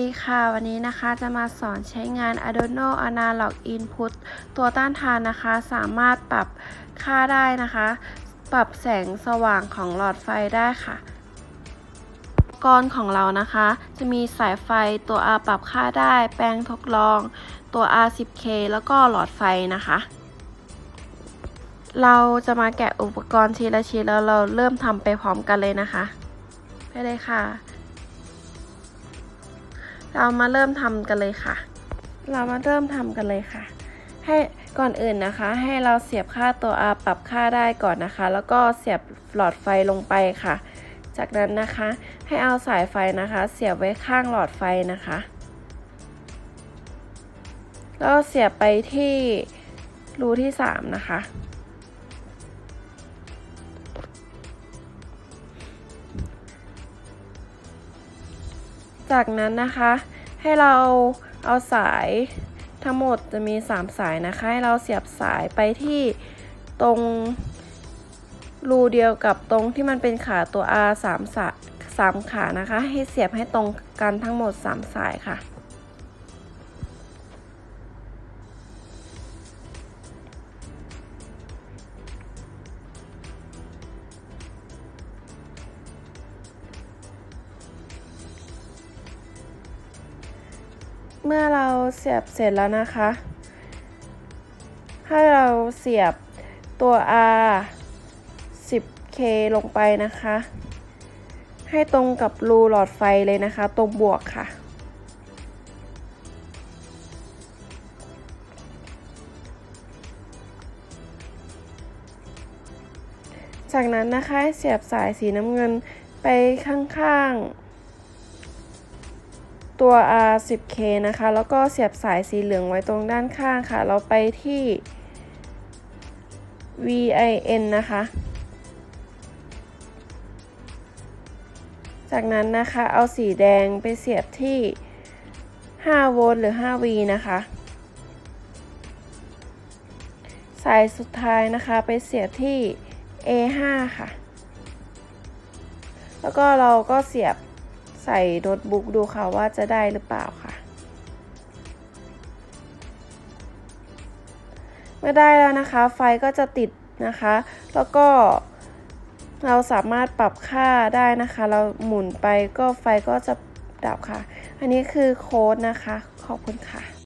ดีค่ะ วันนี้นะคะจะมาสอนใช้งาน Arduino Analog Input ตัวต้านทานนะคะ สามารถปรับค่าได้นะคะ ปรับแสงสว่างของหลอดไฟได้ค่ะอุปกรณ์ของเรานะคะ จะมีสายไฟตัว R ปรับค่าได้ แปลงทดลอง ตัว R 10K แล้วก็หลอดไฟนะคะ เราจะมาแกะอุปกรณ์ทีละชิ้นแล้วเราเริ่มทำไปพร้อมกันเลยนะคะ ไปเลยค่ะ เรามาเริ่มทำกันเลยค่ะ เรามาเริ่มทำกันเลยค่ะ ให้ก่อนอื่นนะคะ ให้เราเสียบค่าตัว R ปรับค่าได้ก่อนนะคะ แล้วก็เสียบหลอดไฟลงไปค่ะ จากนั้นนะคะให้เอาสายไฟนะคะ เสียบไว้ข้างหลอดไฟนะคะแล้วเสียบไปที่รูที่ 3 นะคะ จากนั้นนะคะ ให้เราเอาสายทั้งหมดจะมี 3 สายนะคะ ให้เราเสียบสายไปที่ตรงรูเดียวกับตรงที่มันเป็นขาตัว R 3สาย3ขานะคะ ให้เสียบให้ตรงกันทั้งหมด 3 สายค่ะ เมื่อเราเสียบเสร็จแล้วนะคะ ให้เราเสียบตัว R 10K ลงไปนะคะ ให้ตรงกับรูหลอดไฟเลยนะคะ ตรงบวกค่ะ จากนั้นนะคะเสียบสายสีน้ำเงินไปข้างๆ ตัว R 10K นะคะ แล้วก็เสียบสายสีเหลืองไว้ตรงด้านข้างค่ะ เราไปที่ VIN นะคะ จากนั้นนะคะเอาสีแดงไปเสียบที่ 5 โวลต์หรือ 5 V นะคะ สายสุดท้ายนะคะไปเสียบที่ A5 ค่ะ แล้วก็เราก็เสียบ ใส่โน้ตบุ๊กดูค่ะว่าจะได้หรือเปล่าค่ะ เมื่อได้แล้วนะคะ ไฟก็จะติดนะคะ แล้วก็เราสามารถปรับค่าได้นะคะ เราหมุนไปก็ไฟก็จะดับค่ะ อันนี้คือโค้ดนะคะ ขอบคุณค่ะ